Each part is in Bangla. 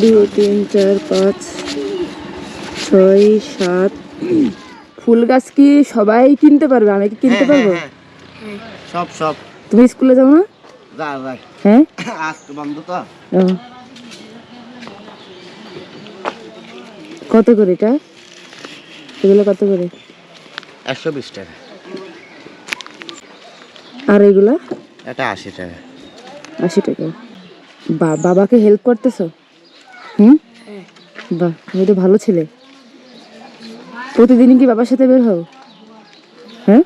দুই তিন চার পাঁচ ছয় সাত। ফুল গাছ কি সবাই কিনতে পারবে? আমি কি কিনতে পারব? হ্যাঁ, সব সব। তুমি স্কুলে যাও না? হ্যাঁ? বন্ধ তো। কত করে এটা? এগুলো কত করে? একশো বিশ টাকা। আর এগুলা? এটা আশি টাকা। আশি টাকা। বা বাবাকে হেল্প করতেছো? হুম? বাহ, তুমি তো ভালো ছেলে। প্রতিদিনই কি বাবার সাথে বের হও? হ্যাঁ?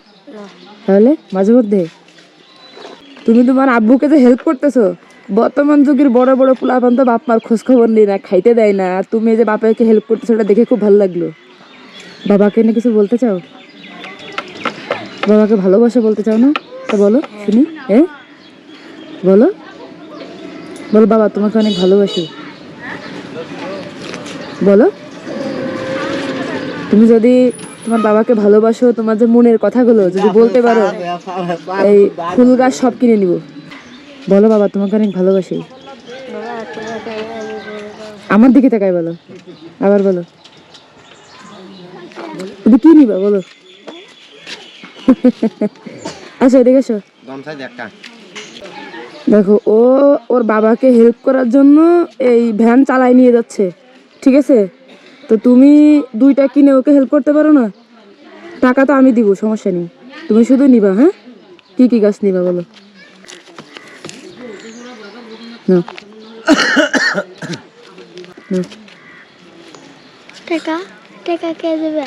তাহলে মাঝে মধ্যে। তুমি তোমার আব্বুকে যে হেল্প করতেছো, বর্তমান যুগের বড় বড় পোলাপান তো বাপ মার খোঁজ খবর নেই না, খাইতে দেয় না। আর তুমি যে বাবাকে হেল্প করতেছো ওটা দেখে খুব ভালো লাগল। বাবাকে না কিছু বলতে চাও? বাবাকে ভালোবাসা বলতে চাও না? তা বলো, শুনি হ্যাঁ? বলো। বলো বাবা, তোমাকে অনেক ভালোবাসি। বলো। তুমি যদি তোমার বাবাকে ভালোবাসো, তোমার যে মনের কথাগুলো, যদি বলতে পারো, এই ফুল গাছ সব কিনে নিব। বলো বাবা, তোমাকে অনেক ভালোবাসি। আমার দিকে তাকাই বলো। আবার বলো। কি নিবা, বলো। আচ্ছা এদিকে দেখো ও ওর বাবাকে হেল্প করার জন্য এই ভ্যান চালায় নিয়ে যাচ্ছে ঠিক আছে? তো তুমি দুইটা কিনে ওকে হেল্প করতে পারো না? টাকা তো আমি দিব সমস্যা নেই। তুমি শুধু নিবা হ্যাঁ? কি কি গাছ নিবা বলো। টাকা? টাকা কে দেবে?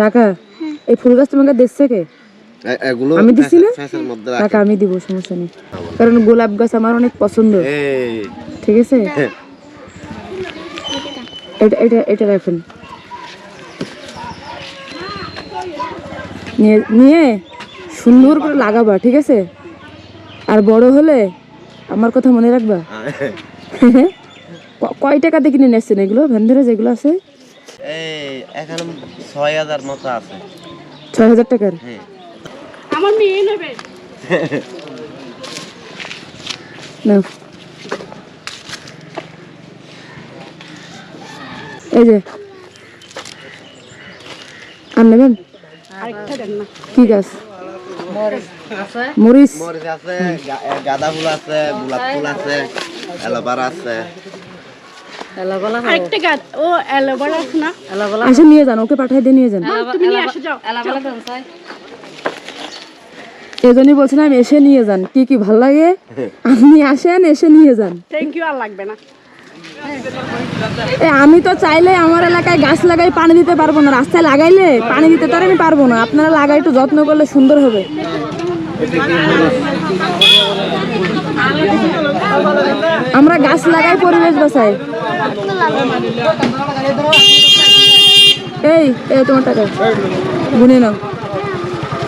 টাকা? এই ফুল গাছ তোমাকে দিচ্ছে কে? এগুলো আমি দিছি না? টাকা আমি দিব সমস্যা নেই। কারণ গোলাপ গাছ আমার অনেক পছন্দ। ঠিক আছে? এটা এটা এটা রাখুন। নিয়ে নিয়ে সুন্দর করে লাগাবা ঠিক আছে? আর বড় হলে আমার কথা মনে রাখবা? কয় টাকা দিয়ে কিনে নিয়েছেন এগুলো? ভ্যান যেগুলো আছে? এই এখানে ছয় হাজার মতো আছে। ছয় হাজার টাকার? হ্যাঁ। নাও। এই যে। আর নেবেন? কি গাছ? মরিচ মরিচ আছে গাঁদা ফুল আছে গোলাপ ফুল আছে অ্যালোভেরা নিয়ে যান ওকে পাঠাই দিয়ে নিয়ে যান। তুমি নিয়ে আসো যাও। এজন্যই বলছিলাম এসে নিয়ে যান। কি কি ভালো লাগে? আপনি আসেন এসে নিয়ে যান। থ্যাংক ইউ আর লাগবে না। আমি তো চাইলে আমার এলাকায় গাছ লাগাই পানি দিতে পারব না। রাস্তায় লাগাইলে পানি দিতে তো আমি পারব না। আপনারা লাগাই একটু যত্ন করলে সুন্দর হবে। আমরা গাছ লাগাই পরিবেশ বাঁচাই। এই এই তোমার টাকা। গুনে নাও।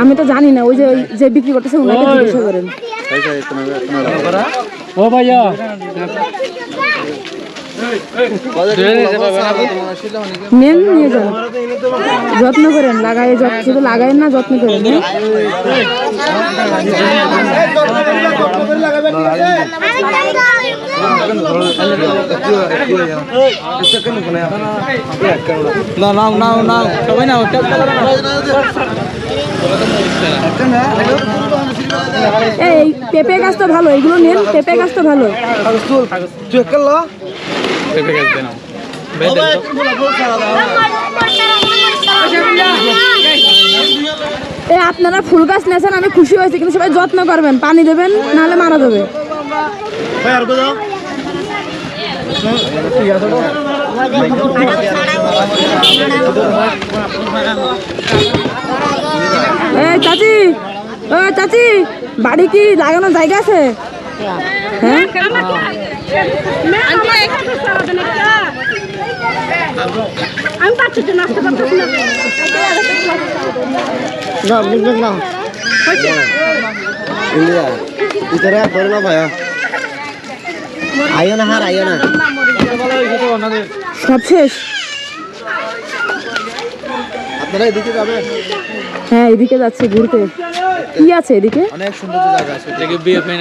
আমি তো জানি না ওই যে বিক্রি করতেছে ওনাকে জিজ্ঞাসা করেন। ও ভাইয়া। নেন নিয়ে যান যত্ন করেন লাগাই শুধু লাগাই না, যত্ন করেন হ্যাঁ? না, নাও নাও নাও। সবাই নাও। এই পেঁপে গাছ তো ভালো এগুলো নেন পেঁপে গাছ তো ভালো এই আপনারা ফুল গাছ নেছেন আমি খুশি হয়েছি কিন্তু সবাই যত্ন করবেন পানি দেবেন নাহলে মারা যাবে। চাচি ও চাচি বাড়ি কি লাগানোর জায়গা আছে? হ্যাঁ? আমি পাচ্ছি জন্য আসতে পারতেছি না ইন্দিরা ইতরে করল ভাই আইও না হার আইও না। সব শেষ? আপনারা এদিকে যাবেন? হ্যাঁ এদিকে যাচ্ছে ঘুরতে। কি আছে এদিকে? অনেক সুন্দর জায়গা আছে।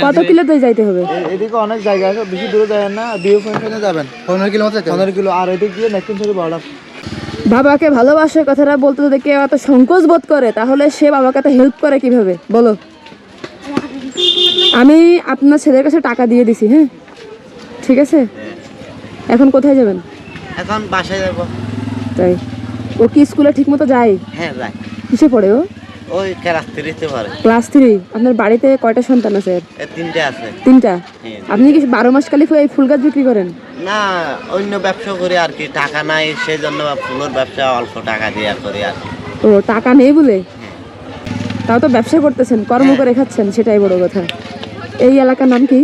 কত কিলোতে যাইতে হবে? এদিকে অনেক জায়গা আছে বেশি দূরে যাবেন না বিয়ে পয়েন্টে যাবেন। পনেরো কিলোমিটার পনেরো কিলো আর এদিকে গিয়ে নেক্সট থেকে বারোটা বাবাকে ভালোবাসার কথাটা বলতে যদি কেউ এত সংকোচ বোধ করে তাহলে সে বাবাকে এত হেল্প করে কীভাবে? বলো। আমি আপনার ছেলের কাছে টাকা দিয়ে দিছি হ্যাঁ? ঠিক আছে? এখন কোথায় যাবেন? এখন বাসায় যাব। তাই। ও কি স্কুলে ঠিক মতো যায়? হ্যাঁ যাই কিসে পড়ে ও? ওই ক্লাস থ্রিতে পারে ক্লাস থ্রি আপনার বাড়িতে কয়টা সন্তান আছে? তিনটে আছে। তিনটা? হ্যাঁ। আপনি কি বারো মাস কালি এই ফুল গাছ বিক্রি করেন? না অন্য ব্যবসা করি আর কি। টাকা নাই সেই জন্য ফুলের ব্যবসা অল্প টাকা দিয়ে করি আর ও টাকা নেই বলে? তাও তো ব্যবসা করতেছেন কর্ম করে খাচ্ছেন সেটাই বড় কথা। এই এলাকার নাম কি?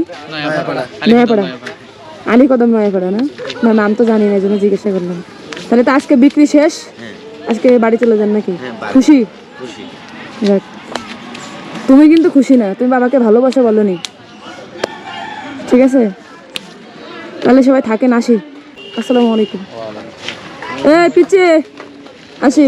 নয়াপাড়া। আলী কদম নয়াপাড়া না? না নাম তো জানি না এই জন্য জিজ্ঞাসা করলাম। তাহলে তো আজকে বিক্রি শেষ? হ্যাঁ। আজকে বাড়ি চলে যান নাকি? হ্যাঁ, খুশি? খুশি। যাক তুমি কিন্তু খুশি না তুমি বাবাকে ভালোবাসা বলনি। ঠিক আছে? তাহলে সবাই থাকেন আসি। আসসালামু আলাইকুম। এ পিছিয়ে আসি।